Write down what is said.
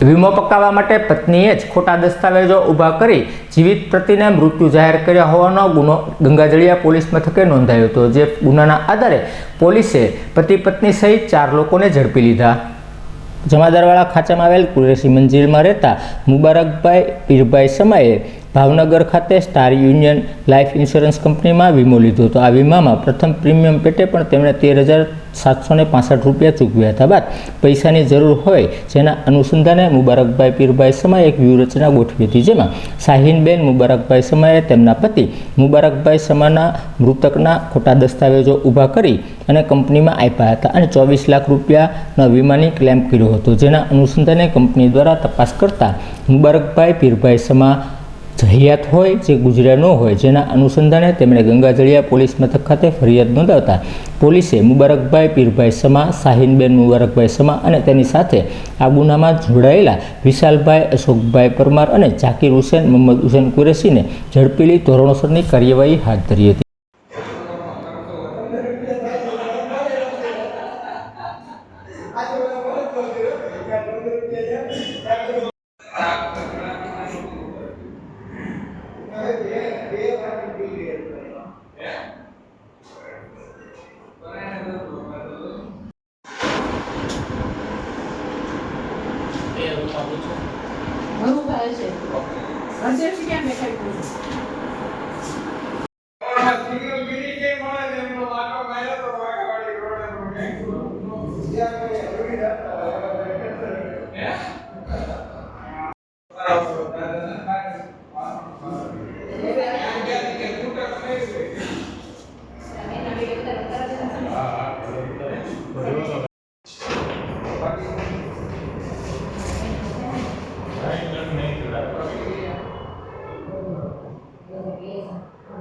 વીમો પકાવવા માટે પત્નીએ જ ખોટા દસ્તાવેજો ઊભા કરી જીવિત પ્રતિને મૃત્યુ જાહેર કર્યા હોવાનો ગુનો ગંગાજળિયા પોલીસ મથકે નોંધાયો હતો, જે ગુનાના આધારે પોલીસે પતિ પત્ની સહિત ચાર લોકોને ઝડપી લીધા. જમાદારવાળા ખાંચામાં આવેલ કુરેશી મંજિલમાં રહેતા મુબારકભાઈ પીરભાઈ સમાએ ભાવનગર ખાતે સ્ટાર યુનિયન લાઈફ ઇન્સ્યોરન્સ કંપનીમાં વીમો લીધો હતો. આ વીમામાં પ્રથમ પ્રીમિયમ પેટે પણ તેમણે તેર હજાર સાતસો પાસઠ રૂપિયા ચૂકવ્યા હતા. બાદ પૈસાની જરૂર હોય જેના અનુસંધાને મુબારકભાઈ પીરભાઈ સમાએ એક વ્યૂહરચના ગોઠવી હતી. જેમાં શાહીનબેન મુબારકભાઈ સમાએ તેમના પતિ મુબારકભાઈ સમાના મૃતકના ખોટા દસ્તાવેજો ઊભા કરી અને કંપનીમાં આપ્યા હતા અને ચોવીસ લાખ રૂપિયાના વીમાની ક્લેમ કર્યો હતો. જેના અનુસંધાને કંપની દ્વારા તપાસ કરતા મુબારકભાઈ પીરભાઈ સમા જહિયાત હોય, જે ગુજર્યા ન હોય, જેના અનુસંધાને તેમણે ગંગાજળિયા પોલીસ મથક ખાતે ફરિયાદ નોંધાવતા. પોલીસે મુબારકભાઈ પીરભાઈ સમા, શાહીનબેન મુબારકભાઈ સમા અને તેની સાથે આ ગુનામાં જોડાયેલા વિશાલભાઈ, અશોકભાઈ પરમાર અને જાકીર હુસેન, મોહમ્મદ હુસેન કુરેશીને ઝડપીલી ધોરણોસરની કાર્યવાહી હાથ ધરી હતી. ઘણું થાય છે. અરજન્સી ક્યાં બેઠા empresa